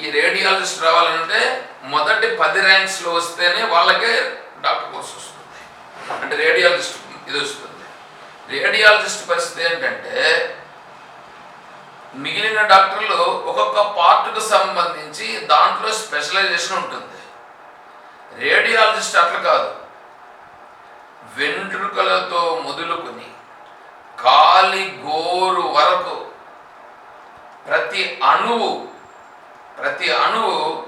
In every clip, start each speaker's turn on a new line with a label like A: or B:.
A: ఈ రేడియాలజిస్ట్ రావాలంటే మొదటి పది ర్యాంక్స్లో వస్తేనే వాళ్ళకే డాక్టర్ కోర్స్ వస్తుంది. అంటే రేడియాలజిస్ట్ ఇది వస్తుంది. రేడియాలజిస్ట్ పరిస్థితి ఏంటంటే మిగిలిన డాక్టర్లు ఒక్కొక్క పార్ట్కు సంబంధించి దాంట్లో స్పెషలైజేషన్ ఉంటుంది. రేడియాలజిస్ట్ అట్లా కాదు. వెంట్రుకలతో మొదలుకొని కాలి గోరు వరకు ప్రతి అణువు ప్రతి అణువు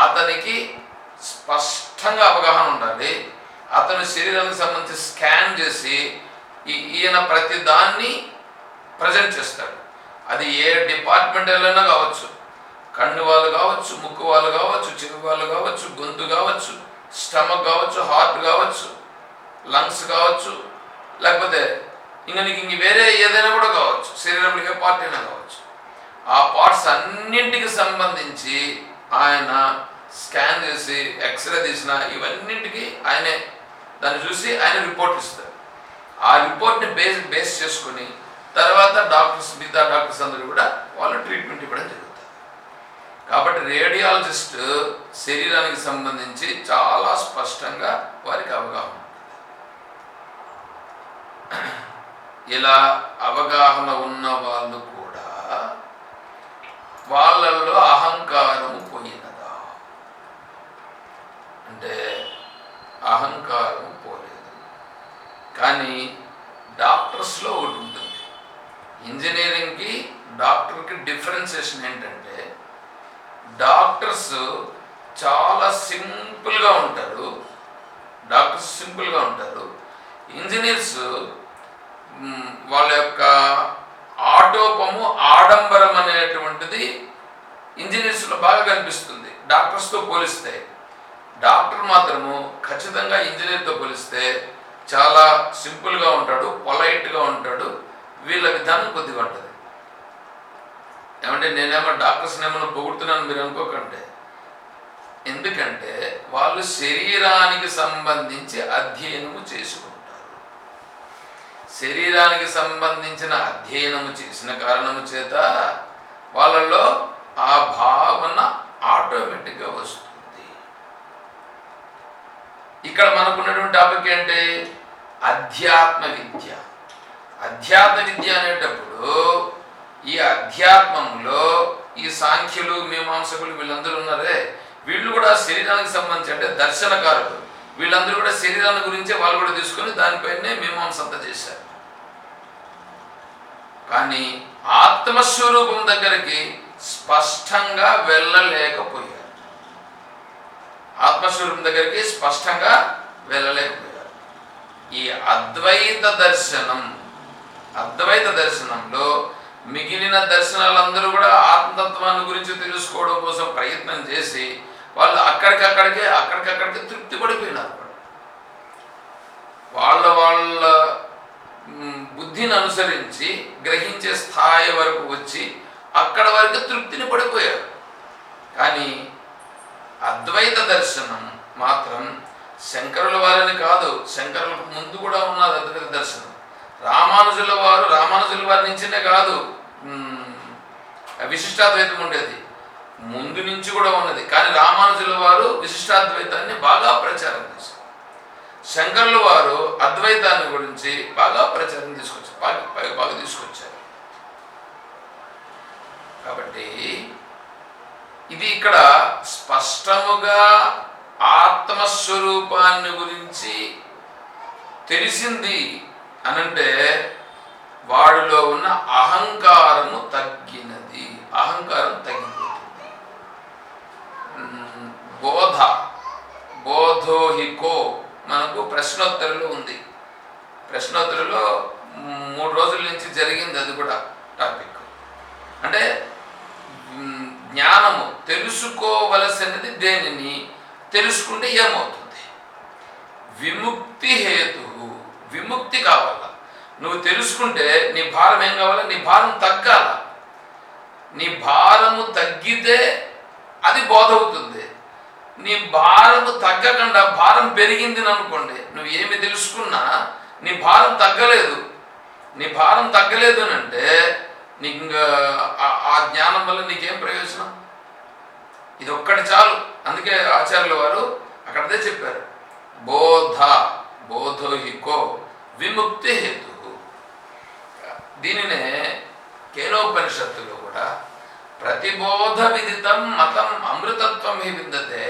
A: అతనికి స్పష్టంగా అవగాహన ఉండాలి. అతను శరీరానికి సంబంధించి స్కాన్ చేసి ఈ- ఈయన ప్రతి దాన్ని ప్రజెంట్ చేస్తాడు. అది ఏ డిపార్ట్మెంట్ అయినా కావచ్చు. కన్ను వాళ్ళు కావచ్చు ముక్కు వాళ్ళు కావచ్చు చెవి వాళ్ళు కావచ్చు గొంతు కావచ్చు స్టమక్ కావచ్చు హార్ట్ కావచ్చు లంగ్స్ కావచ్చు లేకపోతే ఇంకా నీకు ఇంక వేరే ఏదైనా కూడా కావచ్చు. శరీరంలో ఏ పార్ట్ అయినా కావచ్చు. ఆ పార్ట్స్ అన్నింటికి సంబంధించి ఆయన స్కాన్ చేసి ఎక్స్రే తీసిన ఇవన్నింటికి ఆయనే దాన్ని చూసి ఆయన రిపోర్ట్ ఇస్తారు. ఆ రిపోర్ట్ని బేస్ బేస్ చేసుకొని తర్వాత డాక్టర్స్ మిగతా డాక్టర్స్ అందరూ కూడా వాళ్ళు ట్రీట్మెంట్ ఇవ్వడం జరుగుతుంది. కాబట్టి రేడియాలజిస్ట్ శరీరానికి సంబంధించి చాలా స్పష్టంగా వారికి అవగాహన ఇలా అవగాహన ఉన్న వాళ్ళు వాళ్ళల్లో అహంకారము పోయినదా? అంటే అహంకారం పోలేదు. కానీ డాక్టర్స్లో ఒకటి ఉంటుంది. ఇంజనీరింగ్కి డాక్టర్కి డిఫరెన్సేషన్ ఏంటంటే డాక్టర్స్ చాలా సింపుల్గా ఉంటారు. డాక్టర్స్ సింపుల్గా ఉంటారు. ఇంజనీర్స్ వాళ్ళ యొక్క ఆటోపము ఆడంబరం అనేటువంటిది ఇంజనీర్స్లో బాగా కనిపిస్తుంది. డాక్టర్స్తో పోలిస్తే. డాక్టర్ మాత్రము ఖచ్చితంగా ఇంజనీర్తో పోలిస్తే చాలా సింపుల్గా ఉంటాడు పొలైట్గా ఉంటాడు వీళ్ళ విధానం కొద్దిగా ఉంటుంది ఏమంటే నేనేమో డాక్టర్స్ని ఏమైనా పొగుడుతున్నాను మీరు అనుకోకండి. ఎందుకంటే వాళ్ళు శరీరానికి సంబంధించి అధ్యయనము చేసుకుంటారు. శరీరానికి సంబంధించిన అధ్యయనము చేసిన కారణము చేత వాళ్ళలో ఆ భావన ఆటోమేటిక్గా వస్తుంది. ఇక్కడ మనకున్నటువంటి టాపిక్ ఏంటి? అధ్యాత్మ విద్య. అధ్యాత్మ విద్య అనేటప్పుడు ఈ అధ్యాత్మంలో ఈ సాంఖ్యులు మీమాంసకులు వీళ్ళందరూ ఉన్నారే. వీళ్ళు కూడా శరీరానికి సంబంధించి అంటే దర్శనకారులు. వీళ్ళందరూ కూడా శరీరాల గురించే వాళ్ళు కూడా తీసుకొని దానిపైనే మీమాంస అంతా చేశారు. కానీ ఆత్మస్వరూపం దగ్గరికి స్పష్టంగా వెళ్ళలేకపోయారు. ఆత్మస్వరూపం దగ్గరికి స్పష్టంగా వెళ్ళలేకపోయారు. ఈ అద్వైత దర్శనం అద్వైత దర్శనంలో మిగిలిన దర్శనాలందరూ కూడా ఆత్మతత్వాన్ని గురించి తెలుసుకోవడం కోసం ప్రయత్నం చేసి వాళ్ళు అక్కడికక్కడికే అక్కడికక్కడికే తృప్తి పడిపోయినారు. వాళ్ళ వాళ్ళ బుద్ధిని అనుసరించి గ్రహించే స్థాయి వరకు వచ్చి అక్కడ వరకు తృప్తిని పడిపోయారు. కానీ అద్వైత దర్శనం మాత్రం శంకరుల వారిని కాదు శంకరులకు ముందు కూడా ఉన్నది అద్వైత దర్శనం. రామానుజుల వారు రామానుజుల వారి నుంచినే కాదు విశిష్టాద్వైతం ఉండేది. ముందు నుంచి కూడా ఉన్నది. కానీ రామానుజుల వారు విశిష్టాద్వైతాన్ని బాగా ప్రచారం చేశారు. శంకరుల వారు అద్వైతాన్ని గురించి బాగా ప్రచారం తీసుకొచ్చారు. బాగా బాగా బాగా తీసుకొచ్చారు. కాబట్టి ఇది ఇక్కడ స్పష్టముగా ఆత్మస్వరూపాన్ని గురించి తెలిసింది అనంటే వాడిలో ఉన్న అహంకారము తగ్గినది. అహంకారం తగ్గింది బోధ. బోధోహికో మనకు ప్రశ్నోత్తరులు ఉంది. ప్రశ్నోత్తరులో మూడు రోజుల నుంచి జరిగింది అది కూడా టాపిక్. అంటే జ్ఞానము తెలుసుకోవలసినది దేనిని? తెలుసుకుంటే ఏమవుతుంది? విముక్తి హేతు విముక్తి కావాలా. నువ్వు తెలుసుకుంటే నీ భారం ఏం కావాలా? నీ భారం తగ్గాల. నీ భారము తగ్గితే అది బోధ అవుతుంది నీ భారము తగ్గకుండా భారం పెరిగింది అనుకోండి నువ్వు ఏమి తెలుసుకున్నా నీ భారం తగ్గలేదు. నీ భారం తగ్గలేదు అని అంటే నీకు ఇంకా ఆ- ఆ జ్ఞానం వల్ల నీకేం ప్రయోజనం? ఇది ఒక్కటి చాలు. అందుకే ఆచార్యుల వారు అక్కడదే చెప్పారు. బోధ బోధోహికో విముక్తి హేతు. దీనినే కేనోపనిషత్తులో కూడా ప్రతిబోధ విదితం మతం అమృతత్వం హి విందతే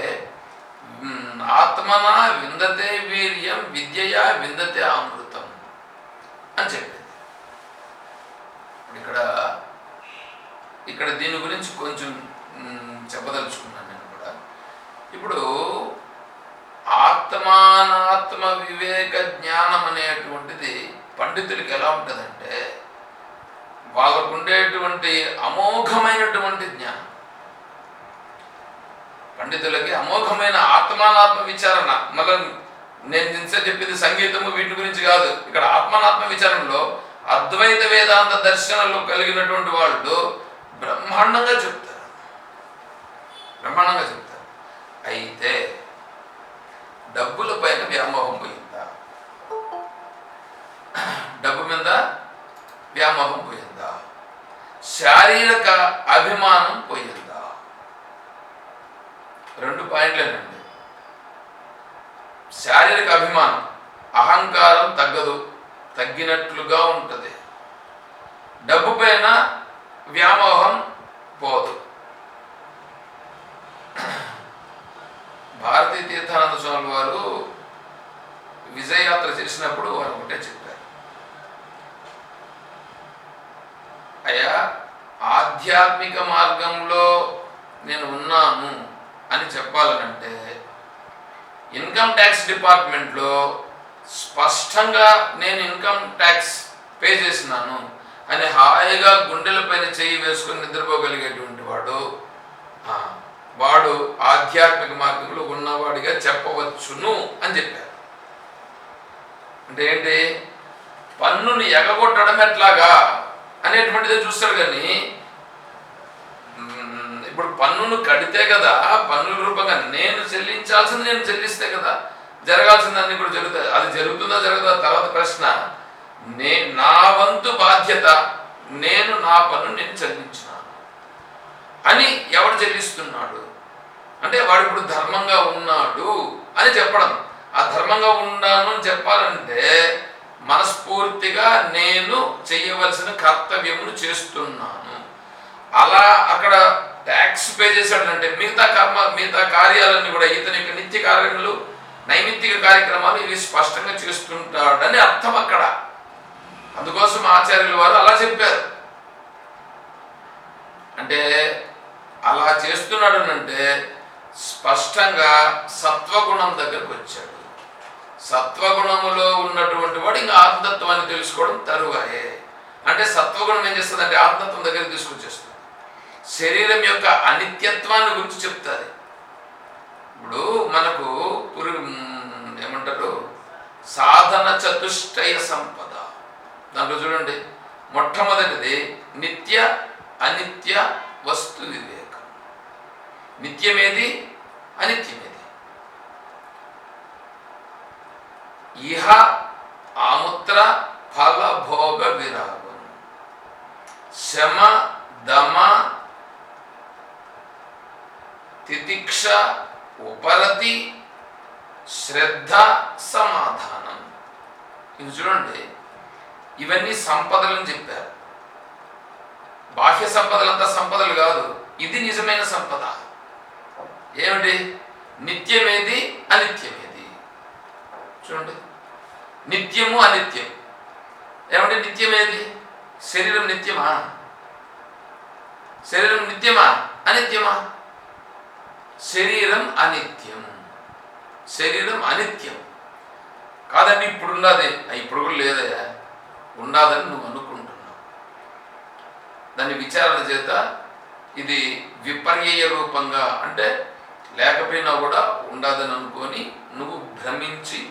A: ఆత్మన విందతే వీర్యం విద్యయా విందతే అమృతం అని చెప్పింది. ఇక్కడ ఇక్కడ దీని గురించి కొంచెం చెప్పదలుచుకున్నాను నేను కూడా. ఇప్పుడు ఆత్మానాత్మ వివేక జ్ఞానం అనేటువంటిది పండితులకి ఎలా ఉంటుందండి వాళ్ళకు ఉండేటువంటి అమోఘమైనటువంటి జ్ఞానం. పండితులకి అమోఘమైన ఆత్మానాత్మ విచారణ. మళ్ళీ నేను నిన్సే చెప్పింది సంగీతము వీటి గురించి కాదు. ఇక్కడ ఆత్మానాత్మ విచారణలో అద్వైత వేదాంత దర్శనలు కలిగినటువంటి వాళ్ళు బ్రహ్మాండంగా చెప్తారు. బ్రహ్మాండంగా చెప్తారు. అయితే డబ్బుల పైన వ్యామోహం పోయిందా? డబ్బు మీద వ్యామోహం పోయిందా? శారీరక అభిమానం పోయిందా? రెండు పాయింట్లేనండి. శారీరక అభిమానం అహంకారం తగ్గదు తగ్గినట్లుగా ఉంటుంది. డబ్బు పైన వ్యామోహం పోదు. భారతీయ తీర్థానంద స్వామి వారు విజయయాత్ర చేసినప్పుడు వారు ఒకటే చెప్పారు. అయ్యా ఆధ్యాత్మిక మార్గంలో నేను ఉన్నాను అని చెప్పాలనంటే ఇన్కమ్ ట్యాక్స్ డిపార్ట్మెంట్లో స్పష్టంగా నేను ఇన్కమ్ ట్యాక్స్ పే చేసినాను అని హాయిగా గుండెలపైన చెయ్యి వేసుకొని నిద్రపోగలిగేటువంటి వాడు వాడు ఆధ్యాత్మిక మార్గంలో ఉన్నవాడిగా చెప్పవచ్చును అని చెప్పారు. అంటే ఏంటి? పన్నుని ఎగగొట్టడం ఎట్లాగా? అనేటువంటిదే చూస్తాడు కానీ ఇప్పుడు పన్నును కడితే కదా పన్నుల రూపంగా నేను చెల్లించాల్సింది నేను చెల్లిస్తే కదా జరగాల్సిందన్నీ కూడా జరుగుతాయి అది జరుగుతుందా జరగదా? తర్వాత ప్రశ్న నే నా వంతు బాధ్యత నేను నా పన్ను నేను చెల్లించినాను అని ఎవడు చెల్లిస్తున్నాడు? అంటే వాడు ఇప్పుడు ధర్మంగా ఉన్నాడు అని చెప్పడం. ఆ ధర్మంగా ఉన్నాను అని చెప్పాలంటే మనస్ఫూర్తిగా నేను చేయవలసిన కర్తవ్యమును చేస్తున్నాను. అలా అక్కడ ట్యాక్స్ పే చేశాడంటే మిగతా కర్మ మిగతా కార్యాలన్నీ కూడా ఇతని యొక్క నిత్య కార్యములు నైమిత్తిక కార్యక్రమాలు ఇవి స్పష్టంగా చేస్తుంటాడని అర్థం అక్కడ. అందుకోసం ఆచార్యుల వారు అలా చెప్పారు. అంటే అలా చేస్తున్నాడు అంటే స్పష్టంగా సత్వగుణం దగ్గరకు వచ్చాడు. సత్వగుణములో ఉన్నటువంటి వాడు ఇంకా ఆత్మతత్వాన్ని తెలుసుకోవడం తరువాయే. అంటే సత్వగుణం ఏం చేస్తుంది అంటే ఆత్మతత్వం దగ్గర తీసుకొచ్చేస్తుంది. శరీరం యొక్క అనిత్యత్వాన్ని గురించి చెప్తుంది. ఇప్పుడు మనకు పురు ఏమంటారు? సాధన చతుష్టయ సంపద. దాంట్లో చూడండి. మొట్టమొదటిది నిత్య అనిత్య వస్తు వివేకం. నిత్యమేది? అనిత్యమేది. ఇహ ఆముత్ర ఫల భోగ విరాగం శమ దమ తితిక్ష ఉపరతి శ్రద్ధ సమాధానం. ఇవి చూడండి ఇవన్నీ సంపదలని చెప్పారు. బాహ్య సంపదలంతా సంపదలు కాదు ఇది నిజమైన సంపద. ఏమిటి? నిత్యమేది అనిత్యమేది. చూడండి. నిత్యము అనిత్యం. ఏమంటే నిత్యం ఏది శరీరం నిత్యమా? శరీరం నిత్యమా? అనిత్యమా? శరీరం అనిత్యం. శరీరం అనిత్యం. కాదండి ఇప్పుడు ఉన్నది ఇప్పుడు కూడా లేదయ్యా ఉండాలని నువ్వు అనుకుంటున్నావు. దాన్ని విచారణ చేత ఇది విపర్యయ రూపంగా అంటే లేకపోయినా కూడా ఉండదని అనుకొని నువ్వు భ్రమించి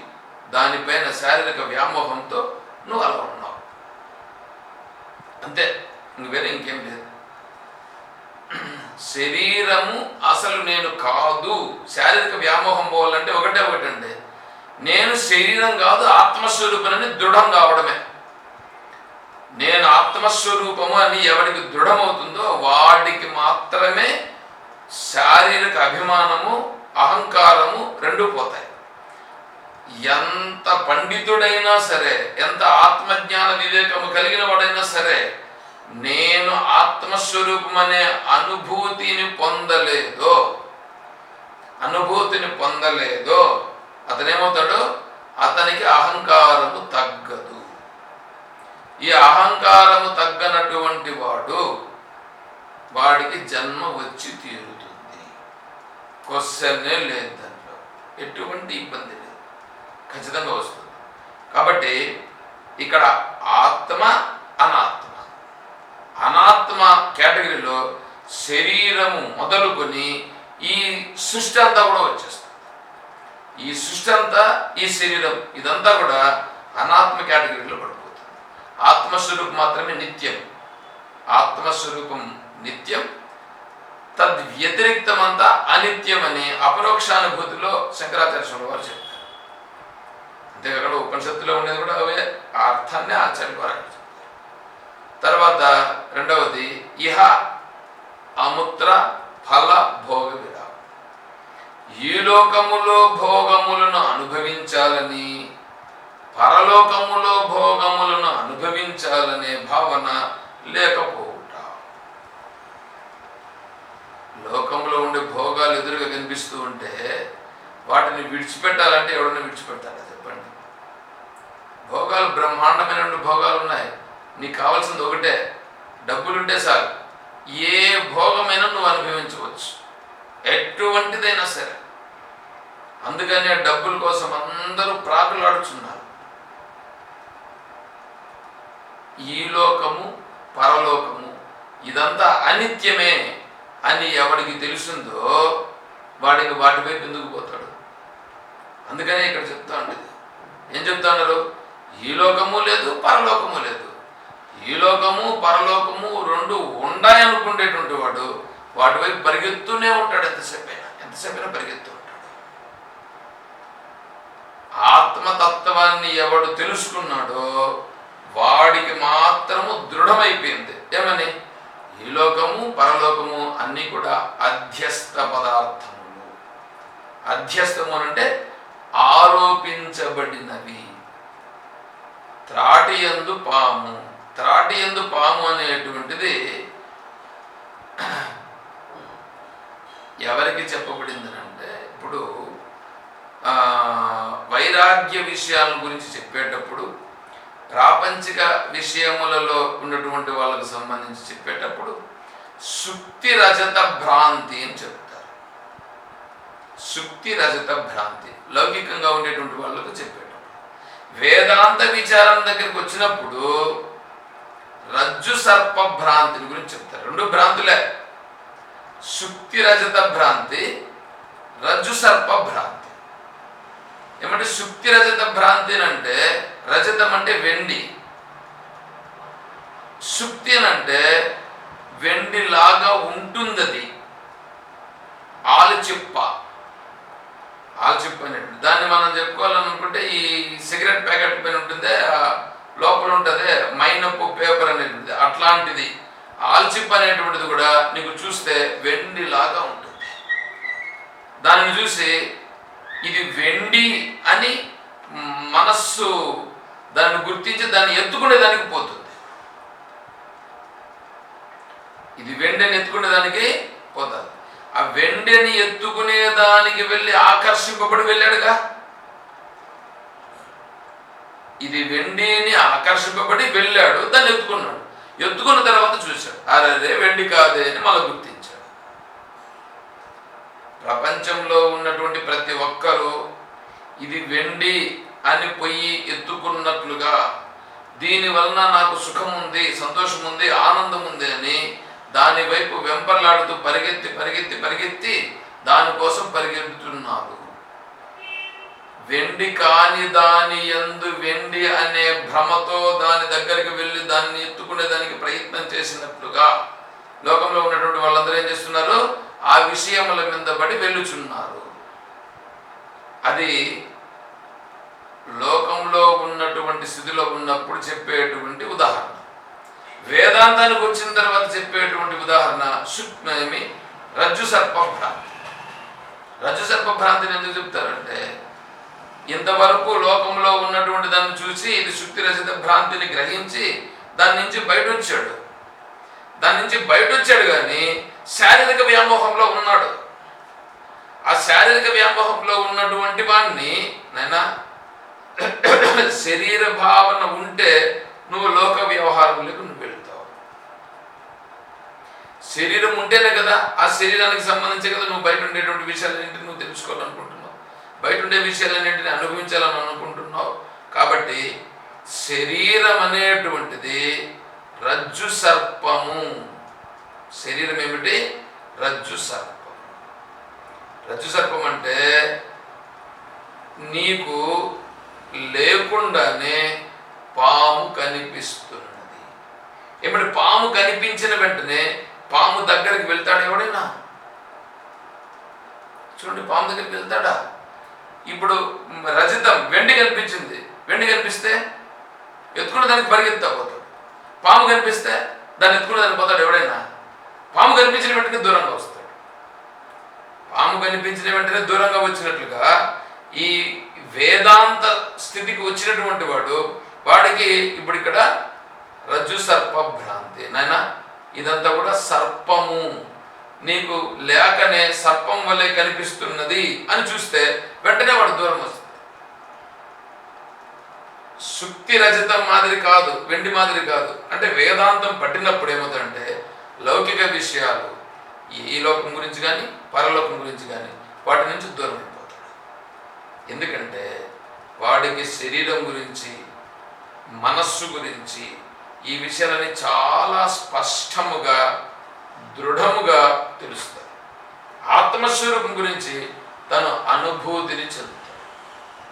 A: దానిపైన శారీరక వ్యామోహంతో నువ్వు అలా ఉన్నావు. అంతే వేరే ఇంకేం లేదు. శరీరము అసలు నేను కాదు. శారీరక వ్యామోహం పోవాలంటే ఒకటే ఒకటండి. నేను శరీరం కాదు ఆత్మస్వరూపనని దృఢం కావడమే. నేను ఆత్మస్వరూపము అని ఎవరికి దృఢమవుతుందో వాడికి మాత్రమే శారీరక అభిమానము అహంకారము రెండు పోతాయి. ఎంత పండితుడైనా సరే ఎంత ఆత్మజ్ఞాన వివేకము కలిగిన వాడైనా సరే నేను ఆత్మస్వరూపం అనే అనుభూతిని పొందలేదో అనుభూతిని పొందలేదో అతనేమవుతాడు? అతనికి అహంకారము తగ్గదు. ఈ అహంకారము తగ్గనటువంటి వాడు వాడికి జన్మ వచ్చి తీరుతుంది. క్వశ్చనే లేదు దాంట్లో. ఎటువంటి ఇబ్బంది లేదు. ఖచ్చితంగా వస్తుంది. కాబట్టి ఇక్కడ ఆత్మ అనాత్మ. అనాత్మ కేటగిరీలో శరీరము మొదలుకొని ఈ సృష్టి అంతా కూడా వచ్చేస్తుంది. ఈ సృష్టి అంతా ఈ శరీరం ఇదంతా కూడా అనాత్మ కేటగిరీలో పడిపోతుంది. ఆత్మస్వరూపం మాత్రమే నిత్యం. ఆత్మస్వరూపం నిత్యం తద్ వ్యతిరిక్తం అనిత్యం అని అపరోక్షానుభూతిలో శంకరాచార్య స్వామి వారు చెప్పారు. అంతే ఉపనిషత్తులో ఉండేది కూడా అవే ఆ అర్థాన్ని ఆచార్య తర్వాత రెండవది ఇహ అముత్ర ఫల భోగ విరామం ఈ లోకములో భోగములను అనుభవించాలని పరలోకములో భోగములను అనుభవించాలనే భావన లేకపోవుట. లోకంలో ఉండే భోగాలు ఎదురుగా కనిపిస్తూ ఉంటే వాటిని విడిచిపెట్టాలంటే ఎవడన్నా విడిచిపెట్టాలి భోగాలు బ్రహ్మాండమైన భోగాలు ఉన్నాయి. నీకు కావాల్సింది ఒకటే. డబ్బులుంటే సార్ ఏ భోగమైనా నువ్వు అనుభవించవచ్చు. ఎటువంటిదైనా సరే. అందుకనే డబ్బుల కోసం అందరూ ప్రాకులాడుచున్నారు. ఈ లోకము పరలోకము ఇదంతా అనిత్యమే అని ఎవడికి తెలుస్తుందో వాడికి వాటి వైపు ఎందుకు పోతాడు? అందుకనే ఇక్కడ చెప్తా ఉండేది ఏం చెప్తా ఉన్నారు? ఈ లోకము లేదు పరలోకము లేదు. ఈ లోకము పరలోకము రెండు ఉండాయనుకునేటువంటి వాడు వాటి వైపు పరిగెత్తూనే ఉంటాడు ఎంతసేపైనా. ఎంతసేపైనా పరిగెత్తు ఉంటాడు. ఆత్మతత్వాన్ని ఎవడు తెలుసుకున్నాడో వాడికి మాత్రము దృఢమైపోయింది. ఏమని? ఈ లోకము పరలోకము అన్నీ కూడా అధ్యస్థ పదార్థములు. అధ్యస్థము అంటే ఆరోపించబడినవి. త్రాటి ఎందు పాము. త్రాటి ఎందు పాము అనేటువంటిది ఎవరికి చెప్పబడింది అంటే ఇప్పుడు వైరాగ్య విషయాల గురించి చెప్పేటప్పుడు ప్రాపంచిక విషయములలో ఉన్నటువంటి వాళ్ళకు సంబంధించి చెప్పేటప్పుడు శుక్తి రజత భ్రాంతి అని చెప్తారు. శుక్తి రజత భ్రాంతి. లౌకికంగా ఉండేటువంటి వాళ్ళకు చెప్పేటప్పుడు. వేదాంత విచారం దగ్గరికి వచ్చినప్పుడు రజ్జు సర్ప భ్రాంతిని గురించి చెప్తారు. రెండు భ్రాంతులే. శుక్తి రజత భ్రాంతి రజ్జు సర్ప భ్రాంతి. ఏమంటే శుక్తి రజత భ్రాంతి అంటే రజతం అంటే వెండి. శుక్తి అని అంటే వెండి లాగా ఉంటుంది అది ఆలుచిప్ప. అనేటువంటి దాన్ని మనం చెప్పుకోవాలనుకుంటే ఈ సిగరెట్ ప్యాకెట్ పైన ఉంటుంది లోపల ఉంటుంది మైనపు పేపర్ అనేది అట్లాంటిది ఆల్చిప్ అనేటువంటిది కూడా నీకు చూస్తే వెండి లాగా ఉంటుంది. దానిని చూసి ఇది వెండి అని మనస్సు దాన్ని గుర్తించి దాన్ని ఎత్తుకునే దానికి పోతుంది. ఇది వెండిని ఎత్తుకునే దానికి పోతుంది. ఆ వెండిని ఎత్తుకునే దానికి వెళ్ళి ఆకర్షింపబడి వెళ్ళాడుగా. ఇది వెండిని ఆకర్షింపబడి వెళ్ళాడు దాన్ని ఎత్తుకున్నాడు. ఎత్తుకున్న తర్వాత చూశాడు అరే వెండి కాదే అని మళ్ళీ గుర్తించాడు. ప్రపంచంలో ఉన్నటువంటి ప్రతి ఒక్కరూ ఇది వెండి అని పొయ్యి ఎత్తుకున్నట్లుగా దీని వలన నాకు సుఖం ఉంది సంతోషం ఉంది ఆనందం ఉంది అని దాని వైపు వెంపర్లాడుతూ పరిగెత్తి పరిగెత్తి పరిగెత్తి దానికోసం పరిగెత్తుతున్నారు. వెండి కాని దాని ఎందు వెండి అనే భ్రమతో దాని దగ్గరికి వెళ్ళి దాన్ని ఎత్తుకునే దానికి ప్రయత్నం చేసినట్లుగా లోకంలో ఉన్నటువంటి వాళ్ళందరూ ఏం చేస్తున్నారు? ఆ విషయముల మీద పడి వెళ్ళుచున్నారు. అది లోకంలో ఉన్నటువంటి స్థితిలో ఉన్నప్పుడు చెప్పేటువంటి ఉదాహరణ. వేదాంతానికి వచ్చిన తర్వాత చెప్పేటువంటి ఉదాహరణ సుక్మేమి రజ్జు సర్పభ్రాంతి రజ్జు సర్ప భ్రాంతిని ఎందుకు చెప్తారంటే ఇంతవరకు లోకంలో ఉన్నటువంటి దాన్ని చూసి ఇది శుక్తి రచిత భ్రాంతిని గ్రహించి దాని నుంచి బయట వచ్చాడు దాని నుంచి బయట వచ్చాడు కానీ శారీరక వ్యామోహంలో ఉన్నాడు. ఆ శారీరక వ్యామోహంలో ఉన్నటువంటి వాడిని నైనా శరీర భావన ఉంటే నువ్వు లోక వ్యవహారంలోకి నువ్వు వెళ్తావు శరీరం ఉంటేనే కదా ఆ శరీరానికి సంబంధించి కదా నువ్వు బయట ఉండేటువంటి విషయాలన్నింటినీ నువ్వు తెలుసుకోవాలనుకుంటున్నావు. బయట ఉండే విషయాలన్నింటినీ అనుభవించాలని అనుకుంటున్నావు. కాబట్టి శరీరం అనేటువంటిది రజ్జు సర్పము. శరీరం ఏమిటి? రజ్జు సర్పం. రజ్జు సర్పం అంటే నీకు లేకుండానే పాము కనిపిస్తున్నది. ఏమిటి? పాము కనిపించిన వెంటనే పాము దగ్గరికి వెళ్తాడు ఎవడైనా? చూడండి పాము దగ్గరికి వెళ్తాడా? ఇప్పుడు రజితం వెండి కనిపించింది. వెండి కనిపిస్తే ఎత్తుకుని దానికి పరిగెత్తా పోతాడు. పాము కనిపిస్తే దాన్ని ఎత్తుకుని దానికి పోతాడు ఎవడైనా. పాము కనిపించిన వెంటనే దూరంగా వస్తాడు. పాము కనిపించిన వెంటనే దూరంగా వచ్చినట్లుగా ఈ వేదాంత స్థితికి వచ్చినటువంటి వాడు వాడికి ఇప్పుడు ఇక్కడ రజ్జు సర్ప భ్రాంతి. నాయన ఇదంతా కూడా సర్పము. నీకు లేకనే సర్పం వల్లే కనిపిస్తున్నది అని చూస్తే వెంటనే వాడు దూరం వస్తుంది సుక్తి రచితం మాదిరి కాదు వెండి మాదిరి కాదు. అంటే వేదాంతం పట్టినప్పుడు ఏమవుతుందంటే లౌకిక విషయాలు ఈ లోకం గురించి కానీ పరలోకం గురించి కానీ వాటి నుంచి దూరం అయిపోతాడు ఎందుకంటే వాడికి శరీరం గురించి మనస్సు గురించి ఈ విషయాలని చాలా స్పష్టముగా దృఢముగా తెలుస్తుంది ఆత్మస్వరూపం గురించి తను అనుభూతిని చెందుతాడు.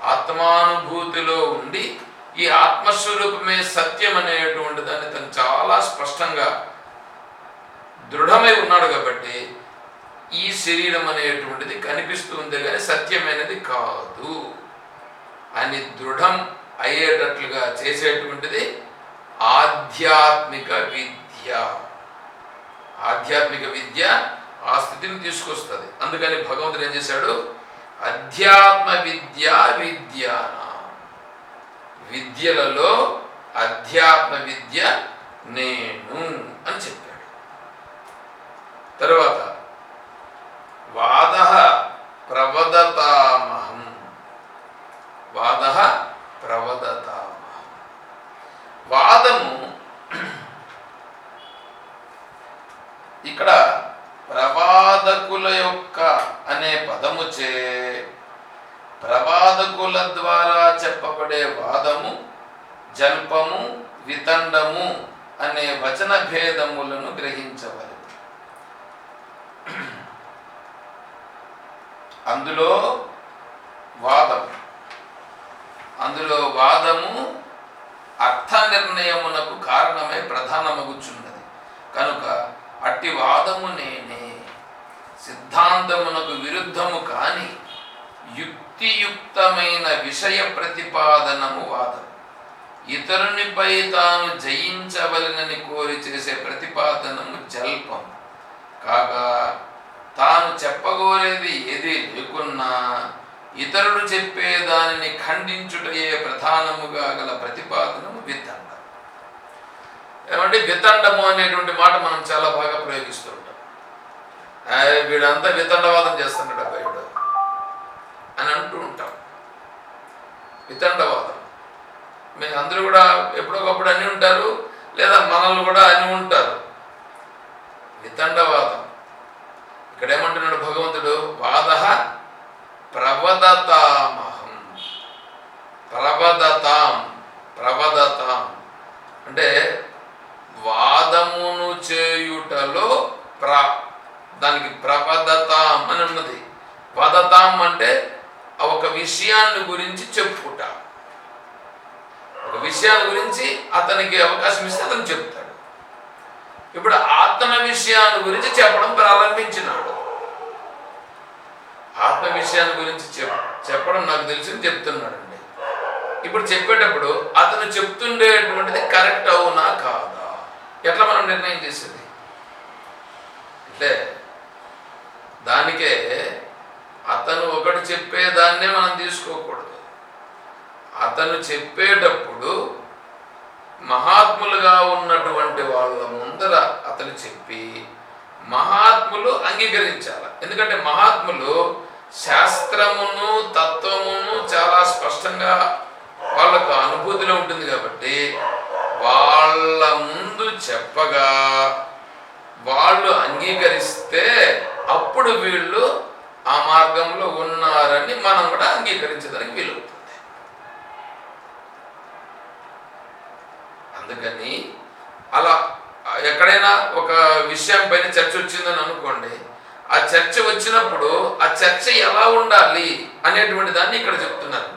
A: ఆత్మానుభూతిలో ఉండి ఈ ఆత్మస్వరూపమే సత్యం అనేటువంటి దాన్ని తను చాలా స్పష్టంగా దృఢమై ఉన్నాడు కాబట్టి ఈ శరీరం అనేటువంటిది కనిపిస్తుంది కానీ సత్యమైనది కాదు. అని దృఢం అయ్యేటట్లుగా చేసేటువంటిది ఆధ్యాత్మిక విద్య. ఆధ్యాత్మిక విద్య ఆ స్థితిని తీసుకొస్తుంది. అందుకని భగవంతుడు ఏం చేశాడు? అధ్యాత్మ విద్య విద్యాన. విద్యలలో అధ్యాత్మ విద్య నేను అని చెప్పాడు. తర్వాత వాద ప్రవదతామహం వాద ప్రవదతామహం వాదము ఇక్కడ ప్రవాదకుల యొక్క అనే పదముచే ప్రవాదకుల ద్వారా చెప్పబడే వాదము జల్పము వితండము అనే వచన భేదములను గ్రహించవలెను అందులో వాదం అందులో వాదము అర్థ నిర్ణయమునకు కారణమై ప్రధానమగుచున్నది కనుక అట్టి వాదము నేనే సిద్ధాంతమునకు విరుద్ధము కాని యుక్తియుక్తమైన విషయ ప్రతిపాదనము వాదం ఇతరునిపై తాను జయించవలనని కోరి చేసే ప్రతిపాదనము జల్పం. కాగా తాను చెప్పగోరేది ఏది లేకున్నా ఇతరుడు చెప్పే దానిని ఖండించుటయే ప్రధానముగా గల ప్రతిపాదనము వితండం. ఏమంటే వితండము అనేటువంటి మాట మనం చాలా బాగా ప్రయోగిస్తూ ఉంటాం. వీడంతా వితండవాదం చేస్తున్నాడు అబ్బాయిడు అని అంటూ ఉంటాం. వితండవాదం. మీ అందరూ కూడా ఎప్పుడొకప్పుడు అన్నీ ఉంటారు లేదా మనల్ని కూడా అని ఉంటారు. వితండవాదం. ఇక్కడ ఏమంటున్నాడు భగవంతుడు? వాద ప్రవదతామహం. ప్రవదతాం ప్రవదతాం. అంటే వాదమును చేయుటలో ప్ర దానికి ప్రవదతాం అని ఉన్నది. వదతాం అంటే ఒక విషయాన్ని గురించి చెప్పుట విషయాల గురించి అతనికి అవకాశం ఇస్తే అతను చెప్తాడు. ఇప్పుడు ఆత్మ విషయాల గురించి చెప్పడం ప్రారంభించినాడు. ఆత్మ విషయాన్ని గురించి చెప్ చెప్పడం నాకు తెలిసి చెప్తున్నాడండి. ఇప్పుడు చెప్పేటప్పుడు అతను చెప్తుండేటువంటిది కరెక్ట్ అవునా కాదా? ఎట్లా మనం నిర్ణయం చేసేది? అంటే దానికే అతను ఒకటి చెప్పేదాన్నే మనం తీసుకోకూడదు. అతను చెప్పేటప్పుడు మహాత్ములుగా ఉన్నటువంటి వాళ్ళ ముందర అతను చెప్పి మహాత్ములు అంగీకరించాలి. ఎందుకంటే మహాత్ములు శాస్త్రమును తత్వమును చాలా స్పష్టంగా వాళ్ళకు అనుభూతిలో ఉంటుంది కాబట్టి వాళ్ళ ముందు చెప్పగా వాళ్ళు అంగీకరిస్తే అప్పుడు వీళ్ళు ఆ మార్గంలో ఉన్నారని మనం కూడా అంగీకరించడానికి వీలు అందుకని అలా ఎక్కడైనా ఒక విషయం పైన చర్చ వచ్చిందని అనుకోండి ఆ చర్చ వచ్చినప్పుడు ఆ చర్చ ఎలా ఉండాలి అనేటువంటి దాన్ని ఇక్కడ చెప్తున్నారు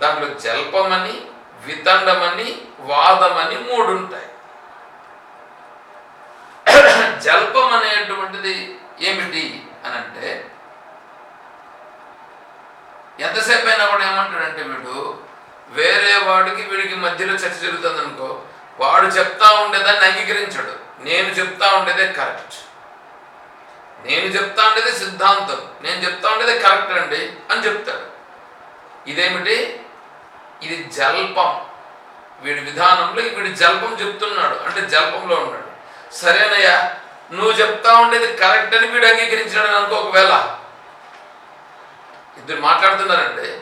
A: దాంట్లో జల్పమని వితండమని వాదమని మూడు ఉంటాయి. జల్పం అనేటువంటిది ఏమిటి అని అంటే ఎంతసేపు అయినా కూడా ఏమంటాడంటే వీడు వేరే వాడికి వీడికి మధ్యలో చర్చ జరుగుతుంది అనుకో వాడు చెప్తా ఉండేదాన్ని అంగీకరించాడు. నేను చెప్తా ఉండేదే కరెక్ట్. నేను చెప్తా ఉండేదే సిద్ధాంతం. నేను చెప్తా ఉండేదే కరెక్ట్ అండి అని చెప్తాడు. ఇదేమిటి? ఇది జల్పం. వీడి విధానంలో వీడి జల్పం చెప్తున్నాడు. అంటే జల్పంలో ఉన్నాడు. సరేనయ్యా నువ్వు చెప్తా ఉండేది కరెక్ట్ అని వీడు అంగీకరించాడు అనుకో ఒకవేళ. ఇద్దరు మాట్లాడుతున్నారండి.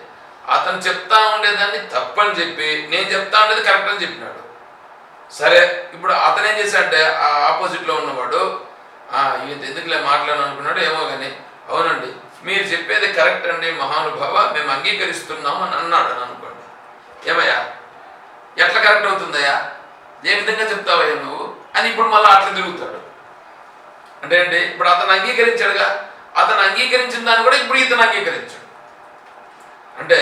A: అతను చెప్తా ఉండేదాన్ని తప్పని చెప్పి నేను చెప్తా ఉండేది కరెక్ట్ అని చెప్పినాడు. సరే ఇప్పుడు అతను ఏం చేశాడంటే ఆ ఆపోజిట్లో ఉన్నవాడు "ఆ, ఈయన ఎందుకులే మాట్లాడను అనుకున్నాడు ఏమో కానీ అవునండి మీరు చెప్పేది కరెక్ట్ అండి మహానుభావ మేము అంగీకరిస్తున్నాం అని అన్నాడు అని అనుకోండి. ఏమయ్యా? ఎట్లా కరెక్ట్ అవుతుందయ్యా? ఏ విధంగా చెప్తావయ్యా నువ్వు? అని ఇప్పుడు మళ్ళీ అట్లా తిరుగుతాడు. అంటే ఏంటి? ఇప్పుడు అతను అంగీకరించాడుగా అతను అంగీకరించిన దాన్ని కూడా ఇప్పుడు ఇతను అంగీకరించాడు. అంటే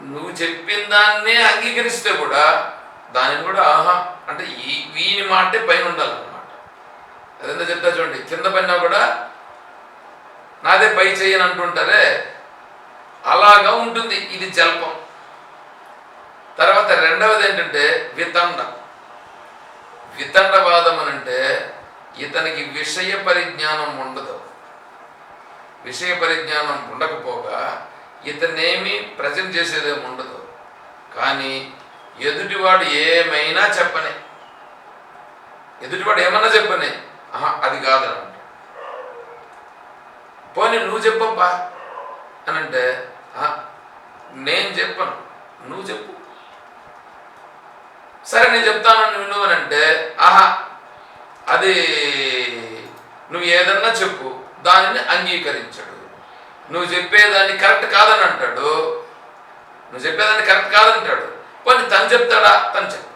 A: నువ్వు చెప్పిన దాన్నే అంగీకరిస్తే కూడా దానిని కూడా ఆహా అంటే ఈ వీని మాటే పైన ఉండాలన్నమాట. అదేందో చెప్తా చూడండి. కింద పైన కూడా నాదే పై చేయని అంటుంటారే అలాగా ఉంటుంది. ఇది జల్పం. తర్వాత రెండవది ఏంటంటే వితండ. వితండవాదం అని అంటే ఇతనికి విషయ పరిజ్ఞానం ఉండదు. విషయ పరిజ్ఞానం ఉండకపోగా ఇతనేమి ప్రజెంట్ చేసేదేమి ఉండదు. కానీ ఎదుటివాడు ఏమైనా చెప్పనే. ఎదుటివాడు ఏమన్నా చెప్పనే. ఆహా అది కాదని అంట పోనీ నువ్వు చెప్పబ్బా? అని అంటే "ఆహా, నేను చెప్పను. నువ్వు చెప్పు. సరే నేను చెప్తాను నువ్వు అని అంటే ఆహా అది నువ్వు ఏదన్నా చెప్పు. దానిని అంగీకరించడు. నువ్వు చెప్పేదాన్ని కరెక్ట్ కాదని అంటాడు. నువ్వు చెప్పేదాన్ని కరెక్ట్ కాదంటాడు పోనీ తను చెప్తాడా? తను చెప్పు.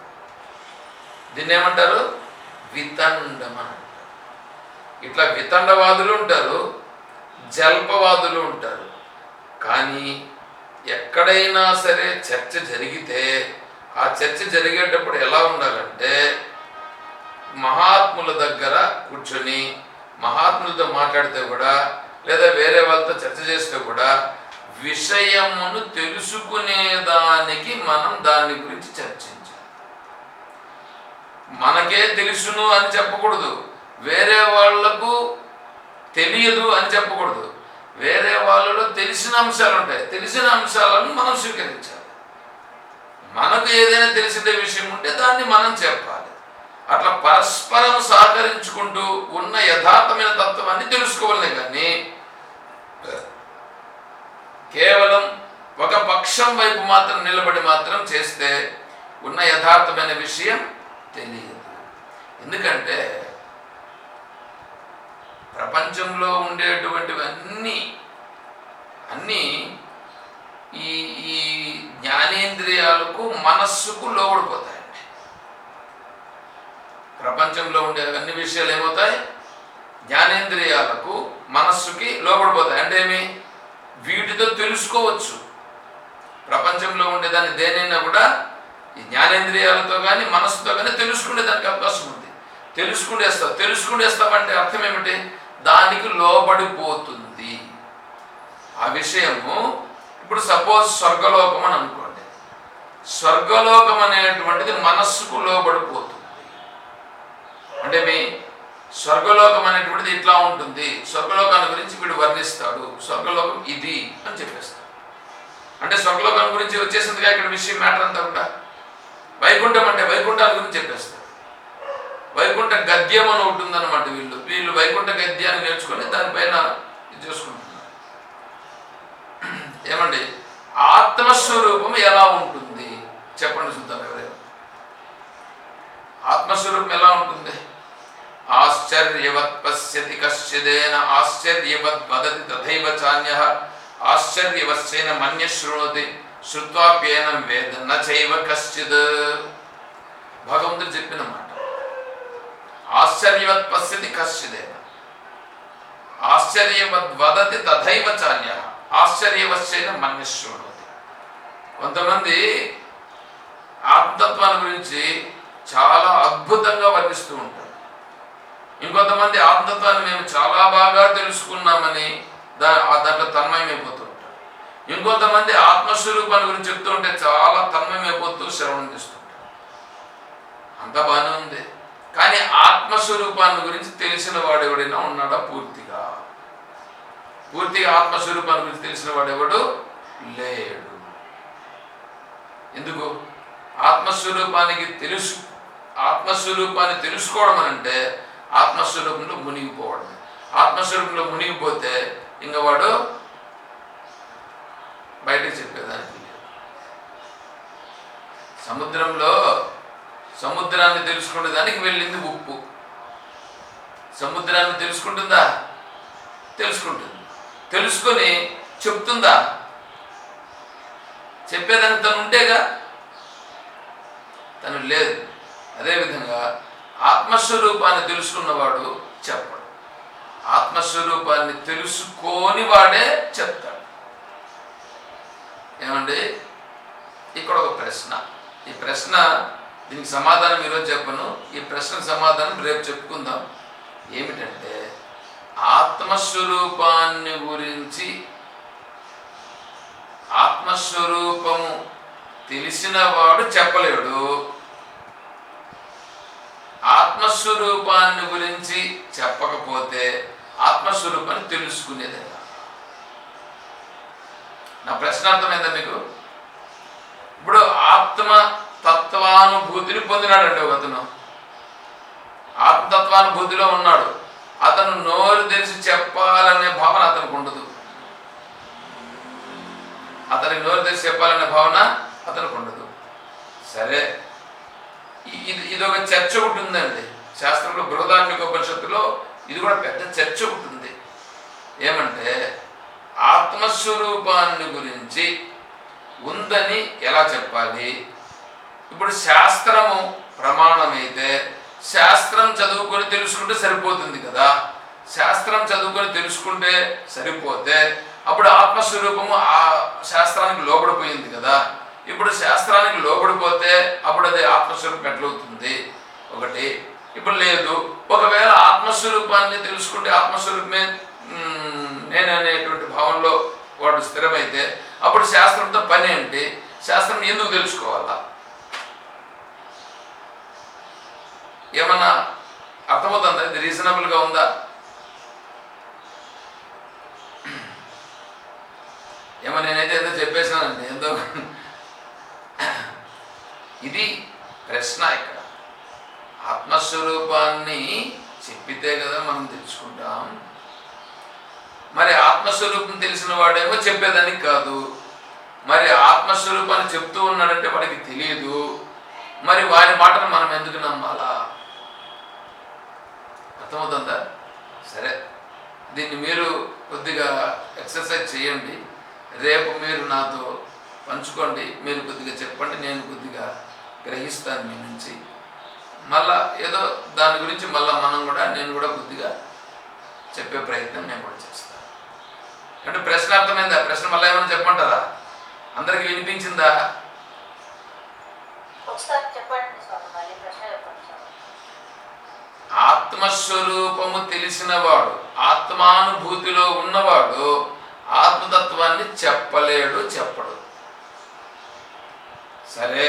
A: దీన్ని ఏమంటారు? వితండం ఇట్లా వితండవాదులు ఉంటారు జల్పవాదులు ఉంటారు. కానీ ఎక్కడైనా సరే చర్చ జరిగితే ఆ చర్చ జరిగేటప్పుడు ఎలా ఉండాలంటే మహాత్ముల దగ్గర కూర్చొని మహాత్ములతో మాట్లాడితే కూడా లేదా వేరే వాళ్ళతో చర్చ చేస్తే కూడా విషయమును తెలుసుకునేదానికి మనం దాని గురించి చర్చించాలి. మనకే తెలుసును అని చెప్పకూడదు. వేరే వాళ్ళకు తెలియదు అని చెప్పకూడదు. వేరే వాళ్ళలో తెలిసిన అంశాలు ఉంటాయి. తెలిసిన అంశాలను మనం స్వీకరించాలి. మనకు ఏదైనా తెలిసిన విషయం ఉంటే దాన్ని మనం చెప్పాలి. అట్లా పరస్పరం సహకరించుకుంటూ ఉన్న యథార్థమైన తత్వాన్ని తెలుసుకోవాలి కానీ కేవలం ఒక పక్షం వైపు మాత్రం నిలబడి మాత్రం చేస్తే ఉన్న యథార్థమైన విషయం తెలియదు. ఎందుకంటే ప్రపంచంలో ఉండేటువంటివన్నీ అన్నీ ఈ ఈ జ్ఞానేంద్రియాలకు మనస్సుకు లోబడిపోతాయండి. ప్రపంచంలో ఉండే అన్ని విషయాలు ఏమవుతాయి? జ్ఞానేంద్రియాలకు మనస్సుకి లోపడిపోతాయి అంటే ఏమి? వీటితో తెలుసుకోవచ్చు. ప్రపంచంలో ఉండేదాన్ని దేనైనా కూడా ఈ జ్ఞానేంద్రియాలతో కానీ మనస్సుతో కానీ తెలుసుకునే దానికి అవకాశం ఉంది. తెలుసుకునేస్తావు. తెలుసుకునేస్తావంటే అర్థం ఏమిటి? దానికి లోబడిపోతుంది. ఆ విషయము ఇప్పుడు సపోజ్ స్వర్గలోకం అని అనుకోండి. స్వర్గలోకం అనేటువంటిది మనస్సుకు లోబడిపోతుంది. అంటే మీ స్వర్గలోకం అనేటువంటిది ఇట్లా ఉంటుంది. స్వర్గలోకాన్ని గురించి వీడు వర్ణిస్తాడు. స్వర్గలోకం ఇది అని చెప్పేస్తాడు. అంటే స్వర్గలోకం గురించి వచ్చేసిందిగా ఇక్కడ విషయం మ్యాటర్ అంతా కూడా? వైకుంఠం అంటే వైకుంఠాన్ని గురించి చెప్పేస్తాడు. వైకుంఠ గద్యం అని ఒకటి వీళ్ళు. వీళ్ళు వైకుంఠ గద్యాన్ని నేర్చుకొని దానిపైన ఇది ఏమండి? ఆత్మస్వరూపం ఎలా ఉంటుంది? చెప్పండి చూద్దాం ఎవరైనా. ఆత్మస్వరూపం ఎలా ఉంటుంది? ఆశ్చర్యవత్ పశ్యతి కశ్చిదేన ఆశ్చర్యవత్ వదతి తథైవ చాన్య. ఆశ్చర్యవశ్చేన మన్య శృణోతి శృత్వాప్యేనం వేద నచైవ కశ్చిద్ భగవంతుడు చెప్పిన మాట. ఆశ్చర్యవత్ పశ్యతి కశ్చిదేన ఆశ్చర్యవద్ వదతి తథైవ చాన్య. ఆశ్చర్యవశ్చేన మన్య శృణోతి కొంతమంది ఆత్మతత్వాన్ని గురించి చాలా అద్భుతంగా వర్ణిస్తూ ఉంటారు. ఇంకొంతమంది ఆత్మతత్వాన్ని మేము చాలా బాగా తెలుసుకున్నామని దా దాంట్లో తన్మయమైపోతూ ఉంటారు. ఇంకొంతమంది ఆత్మస్వరూపాన్ని గురించి చెప్తూ ఉంటే చాలా తన్మయమైపోతూ శ్రవణం చేస్తుంటారు అంత బాగానే ఉంది. కానీ ఆత్మస్వరూపాన్ని గురించి తెలిసిన వాడు ఎవడైనా ఉన్నాడా? పూర్తిగా. పూర్తిగా ఆత్మస్వరూపాన్ని గురించి తెలిసిన వాడు ఎవడు? లేడు. ఎందుకు? ఆత్మస్వరూపానికి తెలుసు ఆత్మస్వరూపాన్ని తెలుసుకోవడం అంటే ఆత్మస్వరూపంలో మునిగిపోవడం ఆత్మస్వరూపంలో మునిగిపోతే ఇంకా వాడు బయటకు చెప్పేదానికి సముద్రంలో సముద్రాన్ని తెలుసుకునే దానికి వెళ్ళింది ఉప్పు. సముద్రాన్ని తెలుసుకుంటుందా? తెలుసుకుంటుంది. తెలుసుకొని చెప్తుందా? చెప్పేదానికి తను ఉంటేగా? తను లేదు. అదేవిధంగా ఆత్మస్వరూపాన్ని తెలుసుకున్నవాడు చెప్పడు. ఆత్మస్వరూపాన్ని తెలుసుకోని వాడే చెప్తాడు. ఏమండి? ఇక్కడ ఒక ప్రశ్న. ఈ ప్రశ్న దీనికి సమాధానం ఈరోజు చెప్పను. ఈ ప్రశ్న సమాధానం రేపు చెప్పుకుందాం. ఏమిటంటే ఆత్మస్వరూపాన్ని గురించి ఆత్మస్వరూపము తెలిసినవాడు చెప్పలేడు. ఆత్మస్వరూపాన్ని గురించి చెప్పకపోతే ఆత్మస్వరూపాన్ని తెలుసుకునేది నా ప్రశ్న అర్థమైందా మీకు? ఇప్పుడు ఆత్మ తత్వానుభూతిని పొందినాడండి ఒక అతను ఆత్మతత్వానుభూతిలో ఉన్నాడు. అతను నోరు తెరిచి చెప్పాలనే భావన అతనికి ఉండదు. అతనికి నోరు తెరిచి చెప్పాలనే భావన అతనికి ఉండదు. సరే ఇది ఇది ఒక చర్చ ఒకటి ఉందండి శాస్త్రంలో బృహదార్మిక ఉపనిషత్తులో ఇది కూడా పెద్ద చర్చ ఒకటి ఉంది ఏమంటే ఆత్మస్వరూపాన్ని గురించి ఉందని ఎలా చెప్పాలి? ఇప్పుడు శాస్త్రము ప్రమాణమైతే శాస్త్రం చదువుకొని తెలుసుకుంటే సరిపోతుంది కదా. శాస్త్రం చదువుకొని తెలుసుకుంటే సరిపోతే అప్పుడు ఆత్మస్వరూపము ఆ శాస్త్రానికి లోపడిపోయింది కదా. ఇప్పుడు శాస్త్రానికి లోబడిపోతే అప్పుడు అది ఆత్మస్వరూపం ఎట్లవుతుంది? ఒకటి. ఇప్పుడు లేదు. ఒకవేళ ఆత్మస్వరూపాన్ని తెలుసుకుంటే ఆత్మస్వరూపమే నేను అనేటువంటి భావంలో వాడు స్థిరమైతే అప్పుడు శాస్త్రంతో పని ఏంటి? శాస్త్రం ఎందుకు తెలుసుకోవాలా? ఏమన్నా అర్థమవుతుందా? ఇది రీజనబుల్గా ఉందా? ఏమో నేనైతే ఏదో చెప్పేసానండి ఎంతో ఇది ప్రశ్న ఇక్కడ. ఆత్మస్వరూపాన్ని చెప్పితే కదా మనం తెలుసుకుంటాం. మరి ఆత్మస్వరూపం తెలిసిన వాడేమో చెప్పేదానికి కాదు. మరి ఆత్మస్వరూపాన్ని చెప్తూ ఉన్నాడంటే వాడికి తెలియదు మరి వారి మాటను మనం ఎందుకు నమ్మాలా? అర్థమవుతుందా? సరే. దీన్ని మీరు కొద్దిగా ఎక్సర్సైజ్ చేయండి. రేపు మీరు నాతో పంచుకోండి. మీరు కొద్దిగా చెప్పండి నేను కొద్దిగా గ్రహిస్తాను మీ నుంచి. మళ్ళా ఏదో దాని గురించి మళ్ళీ మనం కూడా నేను కూడా కొద్దిగా చెప్పే ప్రయత్నం నేను కూడా చేస్తాను. అంటే ప్రశ్న అర్థమైందా? ప్రశ్న మళ్ళీ ఏమైనా చెప్పమంటారా? అందరికి వినిపించిందా? ఆత్మస్వరూపము తెలిసినవాడు ఆత్మానుభూతిలో ఉన్నవాడు ఆత్మతత్వాన్ని చెప్పలేడు చెప్పడు. సరే.